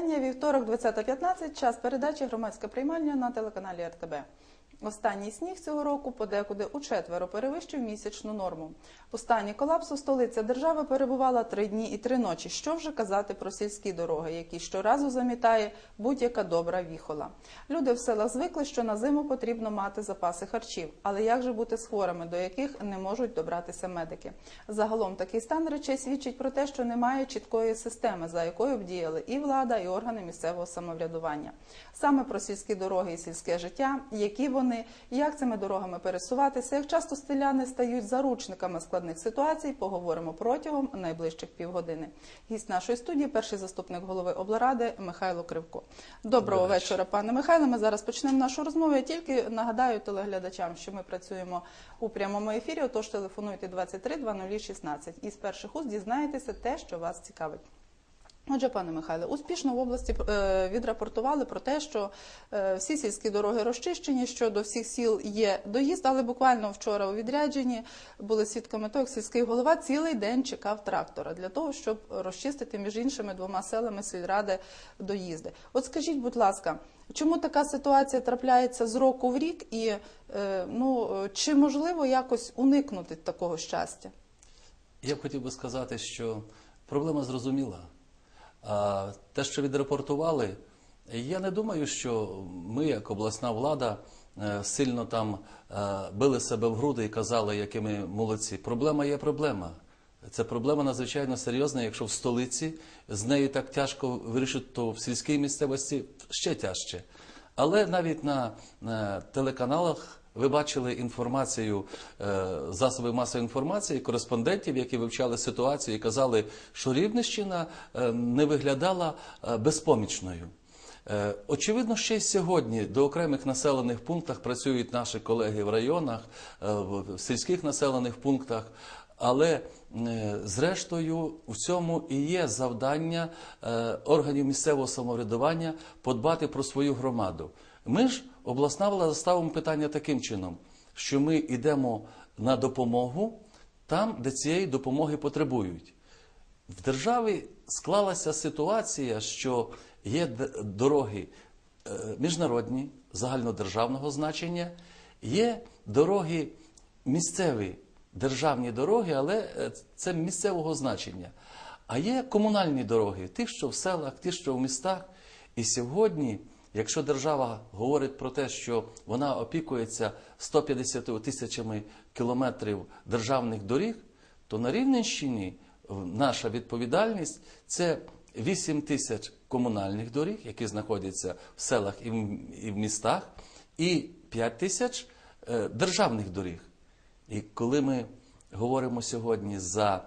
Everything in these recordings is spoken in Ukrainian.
Мої вітання. Вівторок, 20.15, час передачі громадська приймальня на телеканалі РТБ. Останній сніг цього року подекуди у четверо перевищив місячну норму. У стані колапсу столиця держави перебувала три дні і три ночі. Що вже казати про сільські дороги, які щоразу замітає будь-яка добра віхола. Люди в селах звикли, що на зиму потрібно мати запаси харчів. Але як же бути з хворими, до яких не можуть добратися медики? Загалом такий стан речей свідчить про те, що немає чіткої системи, за якою б діяли і влада, і органи місцевого самоврядування. Саме про сільські дороги і сільське життя, які вони, як цими дорогами пересуватися, як часто селяни стають заручниками складних ситуацій, поговоримо протягом найближчих півгодини. Гість нашої студії, перший заступник голови облради Михайло Кривко. Доброго Добрий вечора, пане Михайло. Ми зараз почнемо нашу розмову. Я тільки нагадаю телеглядачам, що ми працюємо у прямому ефірі. Отож, телефонуйте 23 0016 і з перших уст дізнаєтеся те, що вас цікавить. Отже, пане Михайле, успішно в області е, відрапортували про те, що е, всі сільські дороги розчищені, що до всіх сіл є доїзд, але буквально вчора у відрядженні були свідками того, як сільський голова цілий день чекав трактора для того, щоб розчистити між іншими двома селами сільради доїзди. От скажіть, будь ласка, чому така ситуація трапляється з року в рік, і е, ну чи можливо якось уникнути такого щастя? Я б хотів би сказати, що проблема зрозуміла. А те, що відрепортували, я не думаю, що ми, як обласна влада, е, сильно там е, били себе в груди і казали, які ми молодці. Проблема є проблема. Це проблема надзвичайно серйозна. Якщо в столиці з нею так тяжко вирішити, то в сільській місцевості ще тяжче. Але навіть на, на телеканалах ви бачили інформацію е, засоби масової інформації, кореспондентів, які вивчали ситуацію і казали, що Рівненщина е, не виглядала е, безпомічною. Очевидно, ще й сьогодні до окремих населених пунктах працюють наші колеги в районах, в в сільських населених пунктах. Але зрештою у цьому і є завдання органів місцевого самоврядування подбати про свою громаду. Ми ж обласна влада ставимо питання таким чином, що ми йдемо на допомогу там, де цієї допомоги потребують. В державі склалася ситуація, що є дороги е, міжнародні, загальнодержавного значення, є дороги місцеві, державні дороги, але е, це місцевого значення. А є комунальні дороги, ті, що в селах, ті, що в містах. І сьогодні, якщо держава говорить про те, що вона опікується 150 тисячами кілометрів державних доріг, то на Рівненщині наша відповідальність це 8 тисяч комунальних доріг, які знаходяться в селах і в, містах, і 5 тисяч е, державних доріг. І коли ми говоримо сьогодні за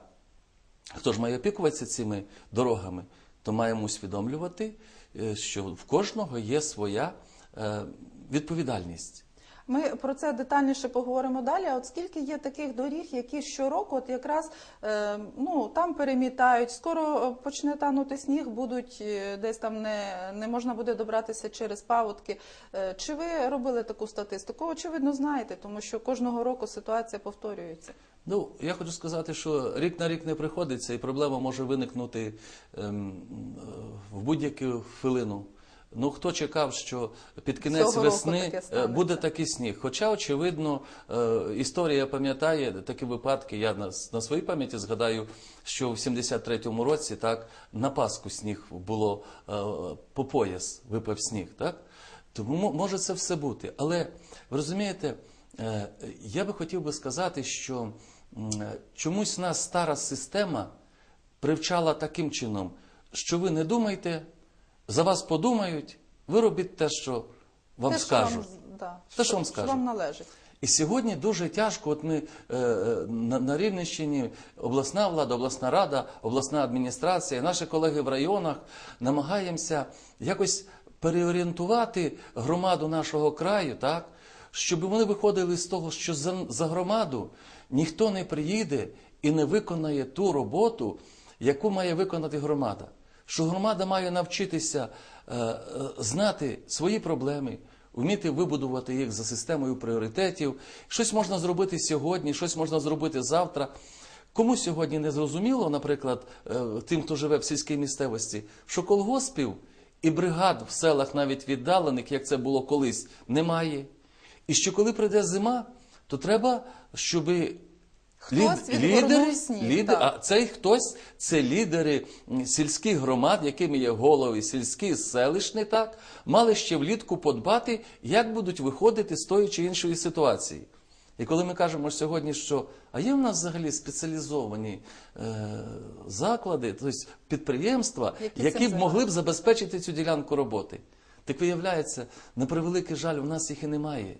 хто ж має опікуватися цими дорогами, то маємо усвідомлювати, що в кожного є своя е, відповідальність. Ми про це детальніше поговоримо далі. А от скільки є таких доріг, які щороку, от якраз е, ну там перемітають, скоро е, почне танути сніг, будуть е, десь там не, не можна буде добратися через паводки. Чи ви робили таку статистику? Очевидно, знаєте, тому що кожного року ситуація повторюється. Ну, я хочу сказати, що рік на рік не приходиться, і проблема може виникнути ем, в будь-яку хвилину. Ну, хто чекав, що під кінець Цього весни таке е, буде такий сніг? Хоча, очевидно, е, історія пам'ятає такі випадки. Я на, на своїй пам'яті згадаю, що в 73-му році так на Пасху сніг було е, по пояс, випав сніг. Так? Тому може це все бути. Але ви розумієте, я би хотів би сказати, що чомусь нас стара система привчала таким чином, що ви не думайте, за вас подумають, ви робіть те, що вам Те, що скажуть. вам, да, Те, що вам скажуть. вам належить. І сьогодні дуже тяжко. От ми е, е, на, на Рівненщині, обласна влада, обласна рада, обласна адміністрація, наші колеги в районах намагаємося якось переорієнтувати громаду нашого краю, так, щоб вони виходили з того, що за, за громаду ніхто не приїде і не виконає ту роботу, яку має виконати громада. Що громада має навчитися е, е, знати свої проблеми, вміти вибудувати їх за системою пріоритетів. Щось можна зробити сьогодні, щось можна зробити завтра. Кому сьогодні не зрозуміло, наприклад, е, тим, хто живе в сільській місцевості, що колгоспів і бригад в селах навіть віддалених, як це було колись, немає. І що коли прийде зима, то треба, щоб Хтось сніг, лідер, а цей хтось це лідери сільських громад, якими є голови сільські, селищні, так, мали ще влітку подбати, як будуть виходити з тої чи іншої ситуації. І коли ми кажемо сьогодні, що а є в нас взагалі спеціалізовані е, заклади, тобто підприємства, Які які, б могли б забезпечити цю ділянку роботи. Так виявляється, на превеликий жаль, у нас їх і немає.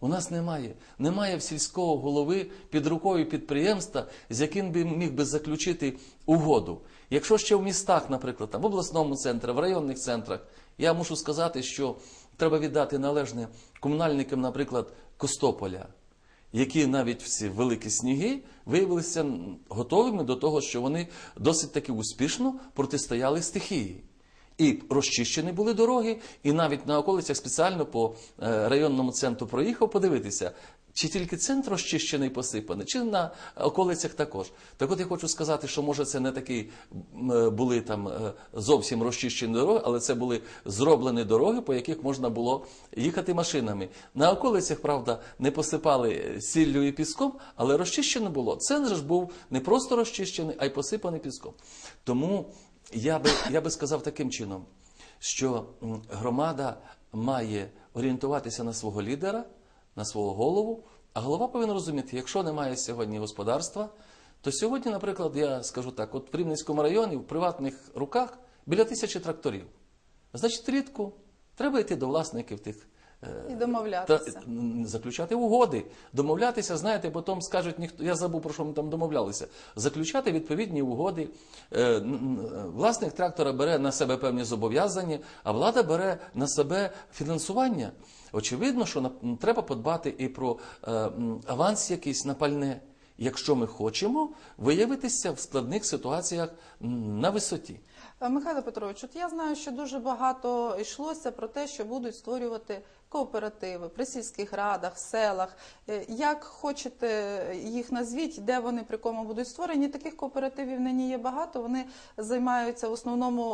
У нас немає. Немає в сільського голови під рукою підприємства, з яким би міг би заключити угоду. Якщо ще в містах, наприклад, там, в обласному центрі, в районних центрах, я мушу сказати, що треба віддати належне комунальникам, наприклад, Костополя, які навіть в ці великі сніги виявилися готовими до того, що вони досить таки успішно протистояли стихії. І розчищені були дороги, і навіть на околицях спеціально по е, районному центру проїхав подивитися, чи тільки центр розчищений посипаний, чи на околицях також. Так от я хочу сказати, що може це не такі е, були там е, зовсім розчищені дороги, але це були зроблені дороги, по яких можна було їхати машинами. На околицях, правда, не посипали сіллю і піском, але розчищено було. Центр ж був не просто розчищений, а й посипаний піском. Тому я би, я би сказав таким чином, що громада має орієнтуватися на свого лідера, на свого голову, а голова повинен розуміти, якщо немає сьогодні господарства, то сьогодні, наприклад, я скажу так: от в Рівненському районі в приватних руках біля тисячі тракторів. Значить, рідко треба йти до власників тих. Е, І домовлятися. м, заключати угоди, домовлятися, знаєте, потім скажуть, ніхто я забув про що ми там домовлялися. Заключати відповідні угоди. Е, н- Власник трактора бере на себе певні зобов'язання, а влада бере на себе фінансування. Очевидно, що на- треба подбати і про е, аванс якийсь на пальне, якщо ми хочемо виявитися в складних ситуаціях на висоті. Е, Михайло Петрович, от я знаю, що дуже багато йшлося про те, що будуть створювати кооперативи при сільських радах, селах. Е, Як хочете їх назвіть, де вони при кому будуть створені? Таких кооперативів нині є багато. Вони займаються в основному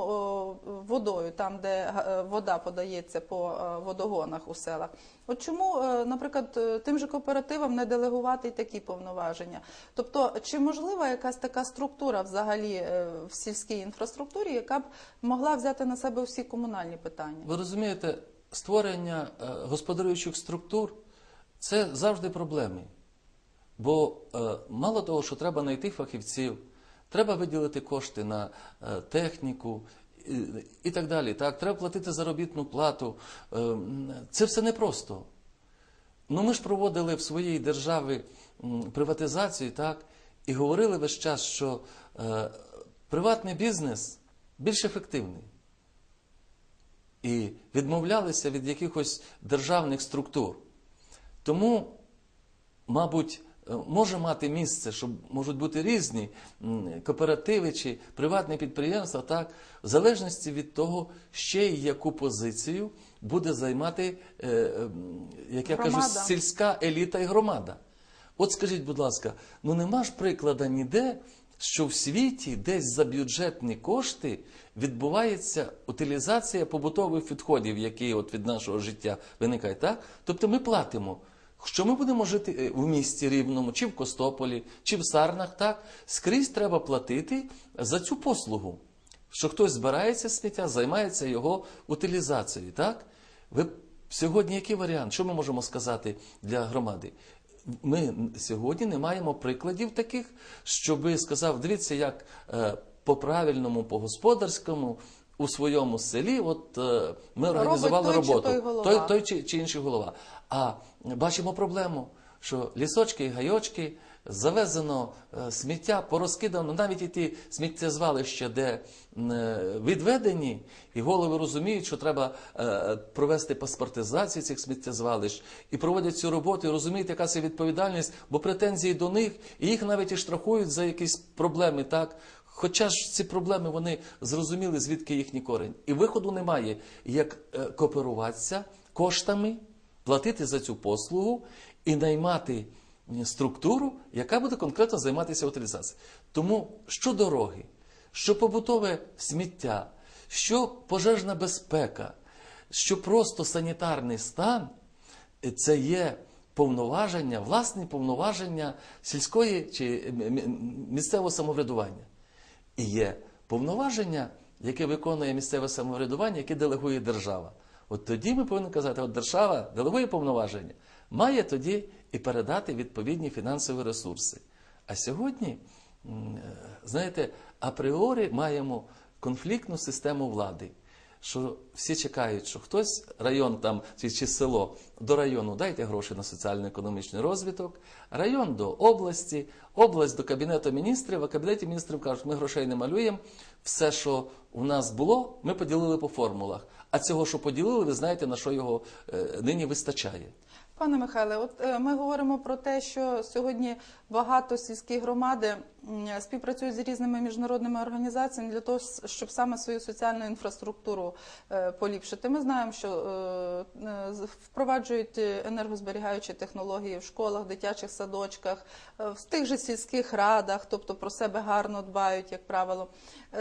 водою, там де е, вода подається по е, водогонах у селах. От чому, наприклад, тим же кооперативам не делегувати й такі повноваження? Тобто, чи можлива якась така структура взагалі в сільській інфраструктурі, яка б могла взяти на себе всі комунальні питання? Ви розумієте, створення е, господарюючих структур це завжди проблеми. Бо е, мало того, що треба знайти фахівців, треба виділити кошти на е, техніку і, так далі. Так? Треба платити заробітну плату. Це все непросто. Ну, ми ж проводили в своїй державі приватизацію, так, і говорили весь час, що приватний бізнес більш ефективний. І відмовлялися від якихось державних структур. Тому, мабуть, е, може мати місце, що можуть бути різні кооперативи чи приватні підприємства, так, в залежності від того, ще й яку позицію буде займати, е, як я кажу, сільська еліта і громада. От скажіть, будь ласка, ну нема ж приклада ніде, що в світі десь за бюджетні кошти відбувається утилізація побутових відходів, які от від нашого життя виникають. Так? Тобто ми платимо. Що ми будемо жити е, в місті Рівному, чи в Костополі, чи в Сарнах, так? Скрізь треба платити за цю послугу. Що хтось збирається сміття, займається його утилізацією, так? Ви сьогодні який варіант? Що ми можемо сказати для громади? Ми сьогодні не маємо прикладів таких, щоби сказав, дивіться, як е, по правильному, по господарському у своєму селі, от е, ми організували той чи роботу. той голова. той, той чи, чи інший голова. А бачимо проблему, що лісочки і гайочки завезено е, сміття, порозкидано, навіть і ті сміттєзвалища, де е, відведені, і голови розуміють, що треба е, провести паспортизацію цих сміттєзвалищ, і проводять цю роботу, і розуміють, яка це відповідальність, бо претензії до них, і їх навіть і штрафують за якісь проблеми, так? Хоча ж ці проблеми вони зрозуміли, звідки їхній корень. І виходу немає, як кооперуватися коштами, платити за цю послугу і наймати структуру, яка буде конкретно займатися утилізацією. Тому що дороги, що побутове сміття, що пожежна безпека, що просто санітарний стан це є повноваження, власні повноваження сільської чи м- місцевого самоврядування. І є повноваження, яке виконує місцеве самоврядування, яке делегує держава. От тоді ми повинні казати, от держава делегує повноваження, має тоді і передати відповідні фінансові ресурси. А сьогодні, е, знаєте, апріорі маємо конфліктну систему влади. Що всі чекають, що хтось район там чи, чи село до району дайте гроші на соціально-економічний розвиток, район до області, область до кабінету міністрів, а кабінеті міністрів кажуть, ми грошей не малюємо. Все, що у нас було, ми поділили по формулах. А цього, що поділили, ви знаєте, на що його е, нині вистачає. Пане Михайле, от е, ми говоримо про те, що сьогодні багато сільських громади співпрацюють з різними міжнародними організаціями для того, щоб саме свою соціальну інфраструктуру е, поліпшити. Ми знаємо, що е, е, впроваджують енергозберігаючі технології в школах, дитячих садочках, в тих же сільських радах, тобто про себе гарно дбають, як правило.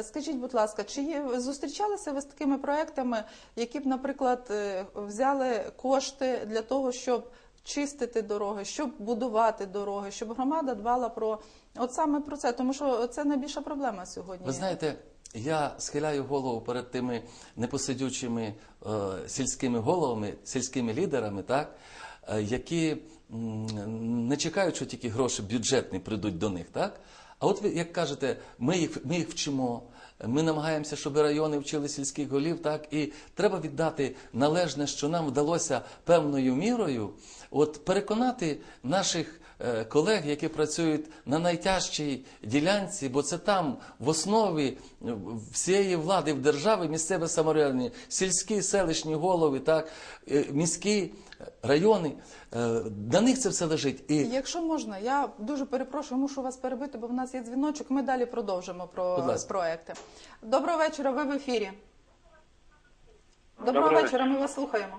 Скажіть, будь ласка, чи є, зустрічалися ви з такими проектами, які б, наприклад, взяли кошти для того, щоб чистити дороги, щоб будувати дороги, щоб громада дбала про от саме про це, тому що це найбільша проблема сьогодні. Ви знаєте, я схиляю голову перед тими непосидючими е, сільськими головами, сільськими лідерами, так, е, які м, не чекають, що тільки гроші бюджетні прийдуть до них, так? А от ви як кажете, ми їх, ми їх вчимо, ми намагаємося, щоб райони вчили сільських голів, так і треба віддати належне, що нам вдалося певною мірою, от переконати наших колег, які працюють на найтяжчій ділянці, бо це там в основі е, всієї влади в державі місцеве самоврядування, сільські селищні голови, так е, міські е, райони. е, На них це все лежить. І Якщо можна, я дуже перепрошую, мушу вас перебити, бо в нас є дзвіночок. Ми далі продовжимо про проекти. Доброго вечора, ви в ефірі. Доброго Добрий вечора, ми вас слухаємо.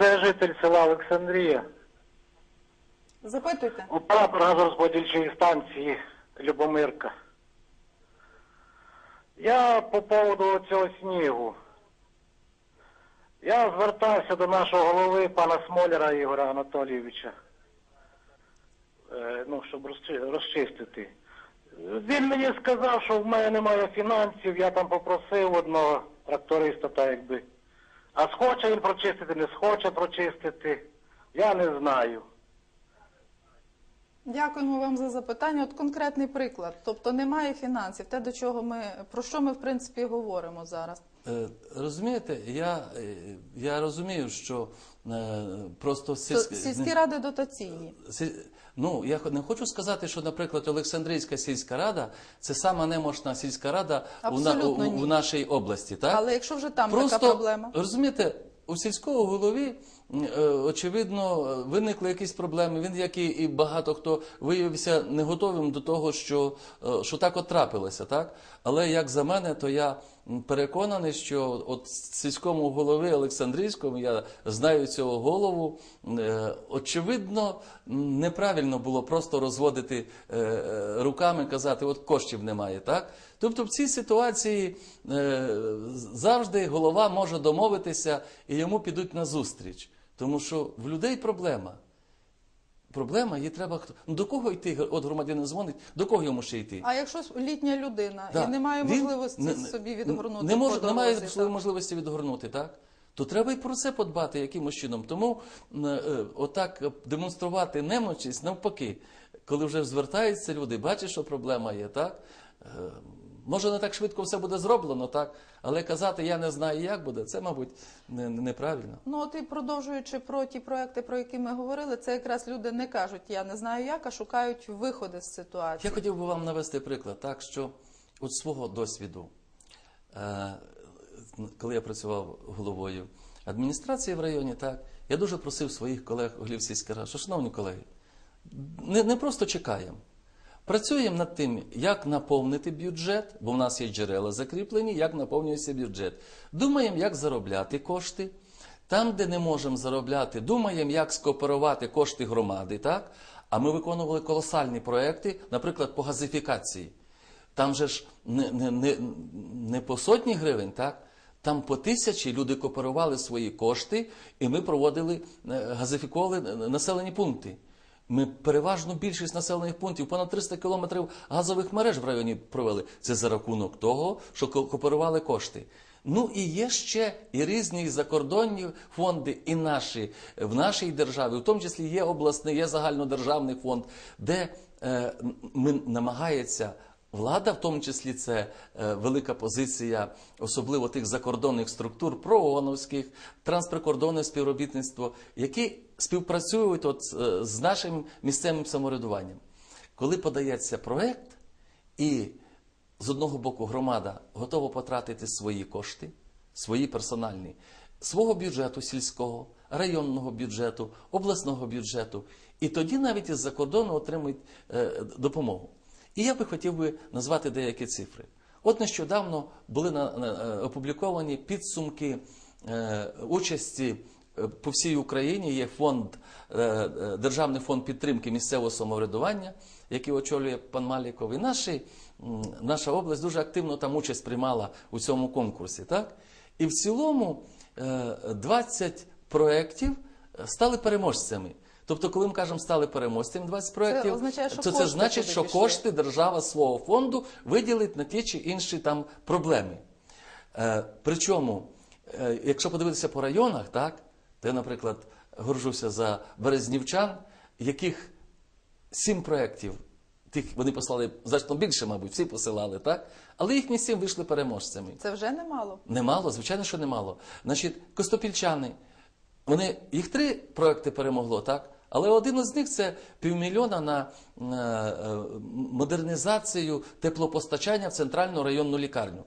Це житель села Олександрія, Запитуйте. оператор газорозподільчої станції Любомирка. Я по поводу цього снігу. Я звертався до нашого голови пана Смоляра Ігоря Анатолійовича, е, ну, щоб розчистити. Він мені сказав, що в мене немає фінансів, я там попросив одного тракториста, так якби. А схоче він прочистити, не схоче прочистити, я не знаю. Дякуємо вам за запитання. От конкретний приклад. Тобто немає фінансів, те, до чого ми про що ми в принципі говоримо зараз. Е, Розумієте, я, е, я розумію, що е, просто сільські, сільські ради дотаційні. Ну, я не хочу сказати, що, наприклад, Олександрійська сільська рада це сама немощна сільська рада у, у, у нашій області. Так? Але якщо вже там Просто, така проблема. розумієте, у сільського голові, очевидно, е, виникли якісь проблеми. Він, як і, і багато хто, виявився не готовим до того, що, е, що так от трапилося. Так? Але як за мене, то я переконаний, що от сільському голови Олександрійському, я знаю цього голову, е, очевидно, неправильно було просто розводити руками, казати, от коштів немає. Так? Тобто в цій ситуації завжди голова може домовитися і йому підуть на зустріч. Тому що в людей проблема. Проблема, їй треба хто. Ну до кого йти? От громадянин дзвонить, до кого йому ще йти? А якщо літня людина Да. і немає Він можливості не- собі відгорнути, Не може, немає так? можливості відгорнути, так? То треба і про це подбати якимось чином. Тому е, отак демонструвати немочість навпаки, коли вже звертаються люди, бачать, що проблема є, так? Може, не так швидко все буде зроблено, так? Але казати я не знаю, як буде, це, мабуть, не- не- неправильно. Ну от і продовжуючи про ті проекти, про які ми говорили, це якраз люди не кажуть, я не знаю як, а шукають виходи з ситуації. Я хотів би вам навести приклад, так що от свого досвіду, е, коли я працював головою адміністрації в районі, так, я дуже просив своїх колег голів сільської ради, що, шановні колеги, не, не просто чекаємо. Працюємо над тим, як наповнити бюджет, бо в нас є джерела закріплені, як наповнюється бюджет. Думаємо, як заробляти кошти. Там, де не можемо заробляти, думаємо, як скооперувати кошти громади, так? А ми виконували колосальні проекти, наприклад, по газифікації. Там же ж не, не, не, не по сотні гривень, так? Там по тисячі люди кооперували свої кошти, і ми проводили, е, газифікували населені пункти. Ми переважно більшість населених пунктів, понад 300 кілометрів газових мереж в районі провели. Це за рахунок того, що ко- кооперували кошти. Ну і є ще і різні закордонні фонди, і наші в нашій державі, в тому числі є обласний, є загальнодержавний фонд, де е, ми намагається влада, в тому числі це е, велика позиція, особливо тих закордонних структур, прооновських, трансприкордонне співробітництво, які співпрацюють от, е, з нашим місцевим самоврядуванням. Коли подається проект, і з одного боку громада готова потратити свої кошти, свої персональні, свого бюджету сільського, районного бюджету, обласного бюджету, і тоді навіть із-за кордону отримують е, допомогу. І я би хотів би назвати деякі цифри. От нещодавно були е, опубліковані підсумки участі по всій Україні. Є фонд, е, е, Державний фонд підтримки місцевого самоврядування, який очолює пан Маліков. І наші, наша область дуже активно там участь приймала у цьому конкурсі. Так? І в цілому е, 20 проєктів е, стали переможцями. Тобто, коли ми кажемо стали переможцями 20 проєктів, означає, що то це значить, що пішли. кошти держава свого фонду виділить на ті чи інші там проблеми. Е, причому, е, якщо подивитися по районах, так, я, наприклад, горжуся за березнівчан, яких сім проєктів, тих вони послали значно більше, мабуть, всі посилали, так? Але їхні сім вийшли переможцями. Це вже немало. Немало, звичайно, що немало. Значить, костопільчани, вони, їх три проекти перемогло, так? Але один із них це півмільйона на е, е, модернізацію теплопостачання в центральну районну лікарню.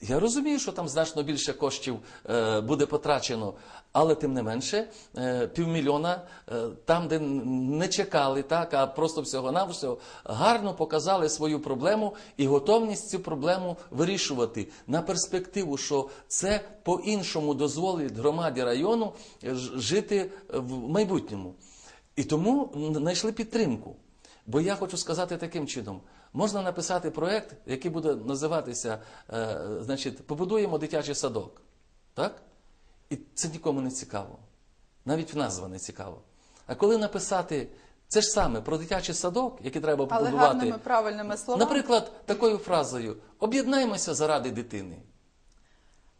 Я розумію, що там значно більше коштів е, буде потрачено, але тим не менше, е, півмільйона е, там, де не чекали, так, а просто всього-навсього гарно показали свою проблему і готовність цю проблему вирішувати на перспективу, що це по-іншому дозволить громаді району е, жити в майбутньому. І тому знайшли підтримку. Бо я хочу сказати таким чином: можна написати проєкт, який буде називатися, значить, побудуємо дитячий садок. Так? І це нікому не цікаво. Навіть в назва не цікаво. А коли написати це ж саме про дитячий садок, який треба Але побудувати, гарними правильними словами. наприклад, такою фразою: об'єднаймося заради дитини.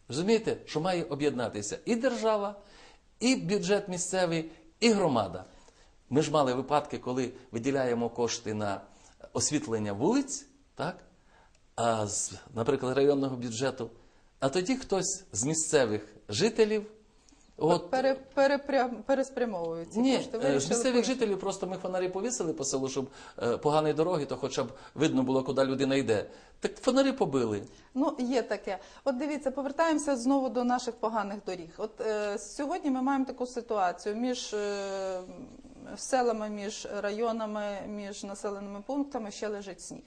Розумієте, що має об'єднатися і держава, і бюджет місцевий, і громада. Ми ж мали випадки, коли виділяємо кошти на освітлення вулиць, так? а з, наприклад, районного бюджету. А тоді хтось з місцевих жителів. От, Пере, перепрям- переспрямовують ці ні, кошти. з місцевих кошти. жителів просто ми фонарі повісили по селу, щоб е, погані дороги, то хоча б видно було, куди людина йде. Так фонарі побили. Ну, є таке. От дивіться, повертаємося знову до наших поганих доріг. От е, сьогодні ми маємо таку ситуацію між е, селами, між районами, між населеними пунктами ще лежить сніг.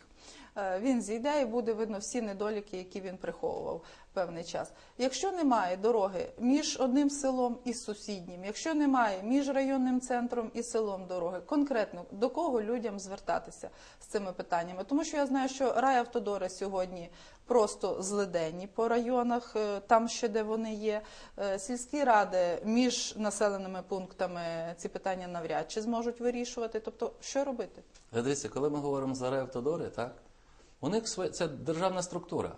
Е, Він зійде і буде видно всі недоліки, які він приховував певний час. Якщо немає дороги між одним селом і сусіднім, якщо немає між районним центром і селом дороги, конкретно до кого людям звертатися з цими питаннями? Тому що я знаю, що райавтодори сьогодні просто злиденні по районах, е, там ще де вони є. Е, Сільські ради між населеними пунктами ці питання навряд чи зможуть вирішувати. Тобто, що робити? Дивіться, коли ми говоримо за ревтодори, так? У них своє, це державна структура.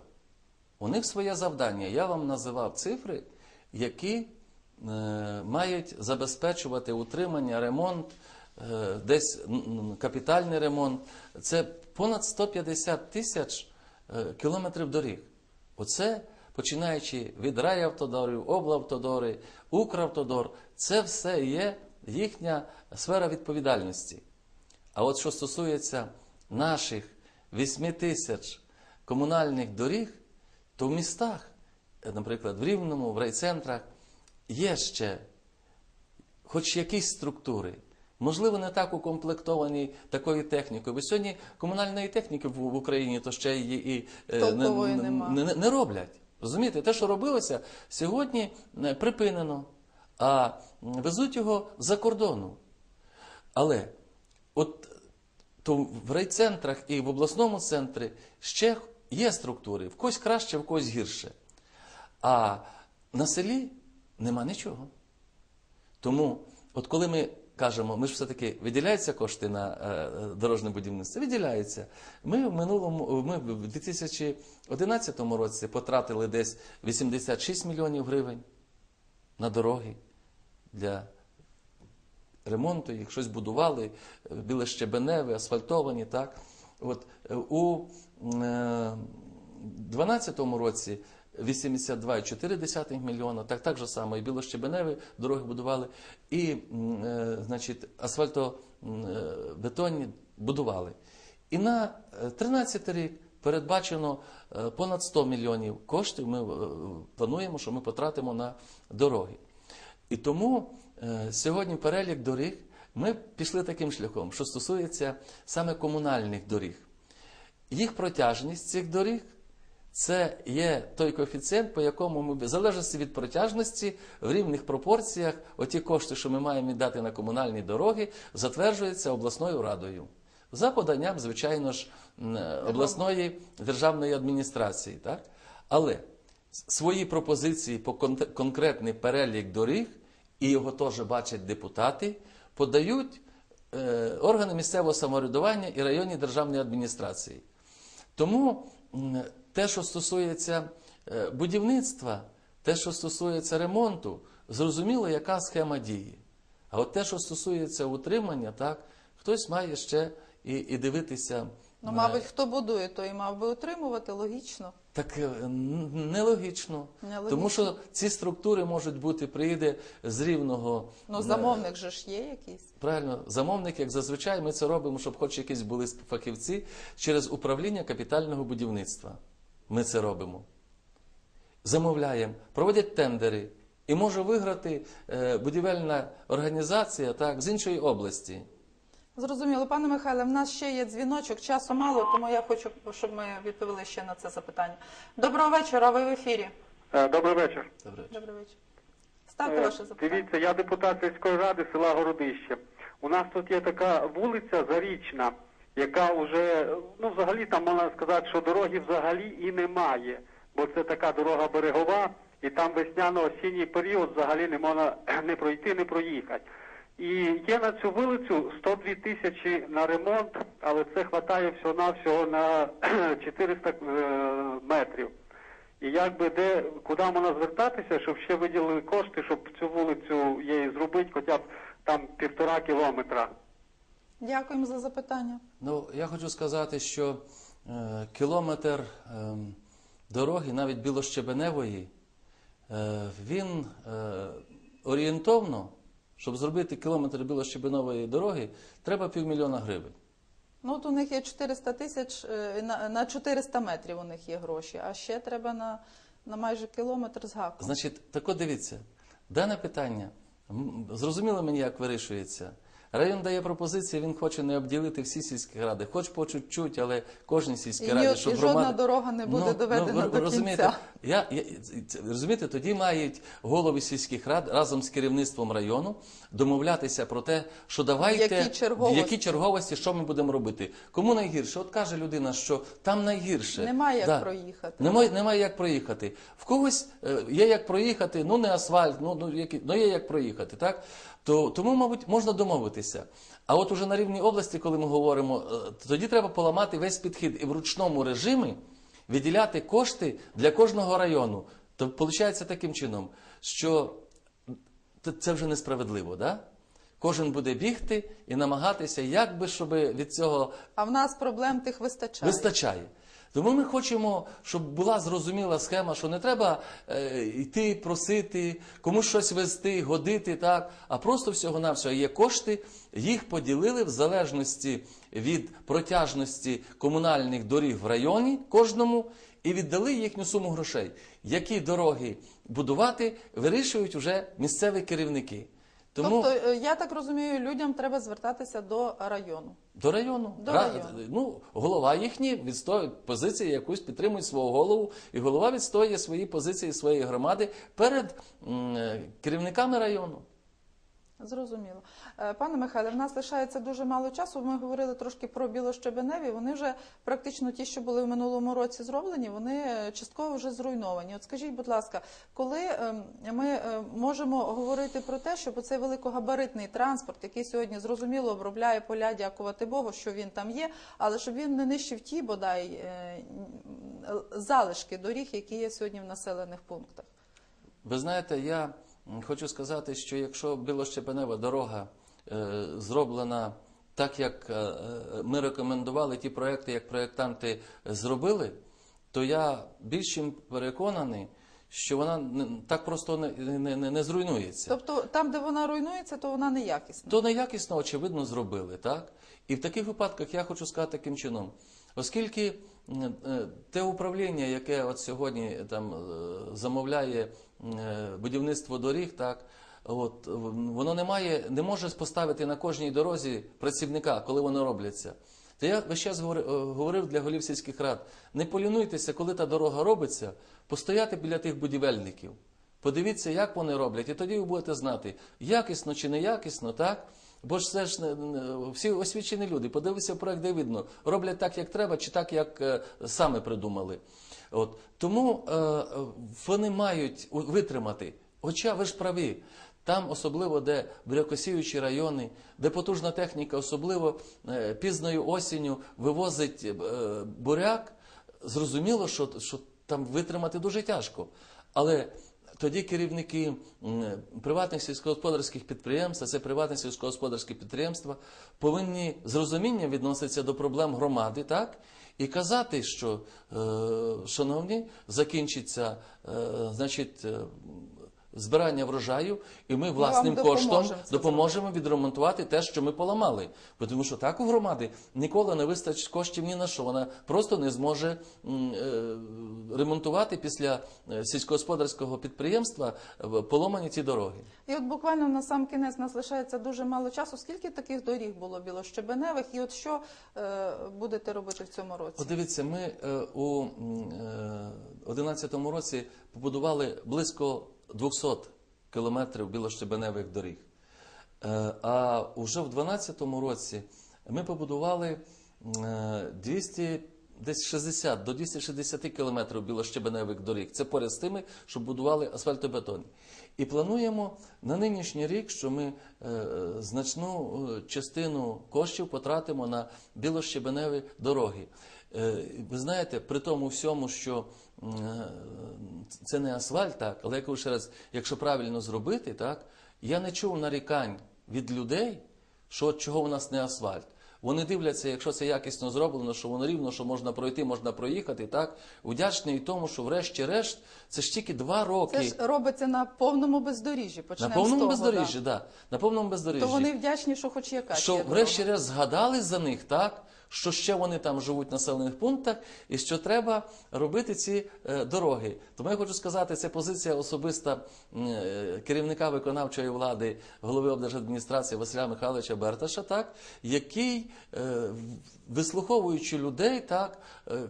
У них своє завдання. Я вам називав цифри, які е, мають забезпечувати утримання, ремонт, е, десь капітальний ремонт. Це понад 150 тисяч е, кілометрів доріг. Оце починаючи від райавтодорів, облавтодори, Укравтодор, це все є їхня сфера відповідальності. А от що стосується наших 8 тисяч комунальних доріг, то в містах, е, наприклад, в Рівному, в райцентрах, є ще хоч якісь структури. Можливо, не так укомплектовані такою технікою. Бо сьогодні комунальної техніки в, Україні то ще і, і е, не, не, не роблять. Розумієте, те, що робилося, сьогодні е, припинено. а везуть його за кордону. Але от то в райцентрах і в обласному центрі ще є структури, в когось краще, в когось гірше. А на селі нема нічого. Тому, от коли ми кажемо, ми ж все-таки виділяються кошти на е, е, дорожне будівництво, виділяються. Ми в минулому, ми в 2011 році потратили десь 86 мільйонів гривень на дороги для ремонту їх, щось будували, е, біле асфальтовані, так. От, е, у 2012 році 82,4 мільйона, так, так же само, і білощебеневі дороги будували, і е, значить, асфальтобетонні будували. І на 13 рік передбачено е, понад 100 мільйонів коштів. Ми е, плануємо, що ми потратимо на дороги. І тому е, сьогодні перелік доріг ми пішли таким шляхом, що стосується саме комунальних доріг. Їх протяжність цих доріг це є той коефіцієнт, по якому ми, в залежності від протяжності, в рівних пропорціях, оті кошти, що ми маємо віддати на комунальні дороги, затверджуються обласною радою. За поданням, звичайно ж, обласної державної адміністрації. Так? Але свої пропозиції по конкретний перелік доріг, і його теж бачать депутати, подають е, органи місцевого самоврядування і районні державної адміністрації. Тому те, що стосується е, будівництва, те, що стосується ремонту, зрозуміло, яка схема дії. А от те, що стосується утримання, так, хтось має ще і, і дивитися. Ну, е, мабуть, хто будує, той і мав би утримувати, логічно. Так е, нелогічно. Нелогічно. Тому що ці структури можуть бути, приїде з рівного. Ну, е, замовник же ж є якийсь. Правильно, замовник, як зазвичай, ми це робимо, щоб хоч якісь були фахівці через управління капітального будівництва. Ми це робимо. Замовляємо, проводять тендери, і може виграти будівельна організація так, з іншої області. Зрозуміло, пане Михайле, в нас ще є дзвіночок, часу мало, тому я хочу, щоб ми відповіли ще на це запитання. Доброго вечора, ви в ефірі. Е, Добрий вечір. Добре. Добрий вечір. Ставте Е, ваше запитання. Дивіться, я депутат сільської ради села Городище. У нас тут є така вулиця Зарічна, яка вже, ну взагалі там можна сказати, що дороги взагалі і немає, бо це така дорога берегова, і там весняно-осінній період взагалі не можна не пройти, не проїхати. І є на цю вулицю 102 тисячі на ремонт, але це вистачає всього-навсього на 400 е, метрів. І якби де, куди можна звертатися, щоб ще виділили кошти, щоб цю вулицю її зробити хоча б там півтора кілометра. Дякуємо за запитання. Ну, я хочу сказати, що е, кілометр е, дороги, навіть білощебеневої, е, він е, орієнтовно, щоб зробити кілометр білощебенової дороги, треба півмільйона гривень. Ну, от у них є 400 тисяч, е, на, на 400 метрів у них є гроші, а ще треба на, на майже кілометр з гаком. Значить, так от дивіться, дане питання, зрозуміло мені, як вирішується. Район дає пропозиції, він хоче не обділити всі сільські ради, хоч по чуть-чуть, але кожній сільській І раді, ні- щоб і жодна дорога не буде доведена ви до розумієте, кінця. Я, я, розумієте, тоді мають голови сільських рад разом з керівництвом району домовлятися про те, що давайте Які черговості? які черговості, що ми будемо робити. Кому найгірше? От каже людина, що там найгірше. Немає як Да. проїхати. Немає, немає як проїхати. В когось е, є як проїхати, ну не асфальт, ну, ну, які, ну є як проїхати, так? То, тому, мабуть, можна домовитися. А от уже на рівні області, коли ми говоримо, е, тоді треба поламати весь підхід і в ручному режимі виділяти кошти для кожного району. То виходить таким чином, що це вже несправедливо, да? Кожен буде бігти і намагатися, як би, щоб від цього А в нас проблем тих вистачає. Вистачає. Тому ми хочемо, щоб була зрозуміла схема, що не треба е, йти, просити, комусь щось вести, годити, так, а просто всього-навсього є кошти, їх поділили в залежності від протяжності комунальних доріг в районі кожному і віддали їхню суму грошей. Які дороги будувати, вирішують вже місцеві керівники. Тому Тобто, е, я так розумію, людям треба звертатися до району. До району. До Ра- району. Ну, голова їхні відстоює позиції, якусь підтримують свого голову, і голова відстоює свої позиції своєї громади перед м, е, керівниками району. Зрозуміло. Е, Пане Михайле, в нас лишається дуже мало часу. Ми говорили трошки про білощебеневі. Вони вже практично ті, що були в минулому році зроблені, вони частково вже зруйновані. От скажіть, будь ласка, коли е, ми е, можемо говорити про те, щоб оцей великогабаритний транспорт, який сьогодні зрозуміло обробляє поля, дякувати Богу, що він там є, але щоб він не нищив ті бодай е, залишки доріг, які є сьогодні в населених пунктах. Ви знаєте, я хочу сказати, що якщо білощепенева дорога е, зроблена так, як е, е, ми рекомендували ті проекти, як проєктанти зробили, то я більш чим переконаний, що вона так просто не, не, не, не зруйнується. Тобто, там, де вона руйнується, то вона неякісна. То неякісно, очевидно, зробили, так? І в таких випадках я хочу сказати таким чином. Оскільки е, те управління, яке от сьогодні там е, замовляє будівництво доріг, так, от, воно не має, не може поставити на кожній дорозі працівника, коли вони робляться. То я весь час е, говорив для голів сільських рад: не полінуйтеся, коли та дорога робиться, постояти біля тих будівельників. Подивіться, як вони роблять, і тоді ви будете знати, якісно чи неякісно, так? Бо ж це ж не- всі освічені люди. Подивися проект, де видно, роблять так, як треба, чи так, як е, саме придумали. От. Тому е, е, вони мають витримати. Хоча ви ж праві. Там, особливо, де брякосіючі райони, де потужна техніка, особливо е, пізною осінню вивозить е, буряк, зрозуміло, що, що там витримати дуже тяжко. Але тоді керівники приватних сільськогосподарських підприємств, а це приватні сільськогосподарські підприємства, повинні з розумінням відноситися до проблем громади, так? І казати, що, е, шановні, закінчиться, е, значить, е, збирання врожаю, і ми власним коштом допоможемо відремонтувати те, що ми поламали. Бо Тому що так у громади ніколи не вистачить коштів ні на що. Вона просто не зможе е, ремонтувати після е, сільськогосподарського підприємства е, поломані ті дороги. І от буквально на сам кінець нас лишається дуже мало часу. Скільки таких доріг було білощебеневих? І от що будете робити в цьому році? От дивіться, ми у 2011 році побудували близько 200 кілометрів білощебеневих доріг. Е, А вже в 2012 році ми побудували е, 200, десь 60 до 260 кілометрів білощебеневих доріг. Це поряд з тими, що будували асфальтобетонні. І плануємо на нинішній рік, що ми е, значну е, частину коштів потратимо на білощебеневі дороги. Е, Ви знаєте, при тому всьому, що е, це не асфальт, так, але я кажу ще раз, якщо правильно зробити, так, я не чув нарікань від людей, що от чого у нас не асфальт. Вони дивляться, якщо це якісно зроблено, що воно рівно, що можна пройти, можна проїхати. Так вдячний тому, що врешті-решт це ж тільки два роки Це ж робиться на повному бездоріжжі. на повному з того, бездоріжжі, да. на повному бездоріжжі. То вони вдячні, що хоч якась що врешті-решт згадали за них, так? Що ще вони там живуть в населених пунктах, і що треба робити ці е, дороги. Тому я хочу сказати, це позиція особиста е, керівника виконавчої влади, голови облдержадміністрації Василя Михайловича Берташа, так, який, е, вислуховуючи людей, так,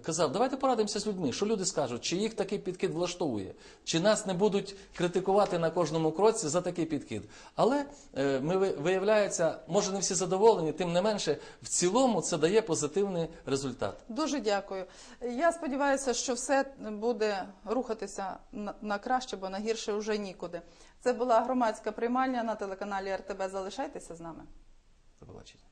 казав, давайте порадимося з людьми, що люди скажуть, чи їх такий підкид влаштовує, чи нас не будуть критикувати на кожному кроці за такий підкид. Але ми виявляється, може не всі задоволені, тим не менше, в цілому це дає позитивний результат. Дуже дякую. Я сподіваюся, що все буде рухатися на, краще, бо на гірше вже нікуди. Це була громадська приймальня на телеканалі РТБ. Залишайтеся з нами. До побачення.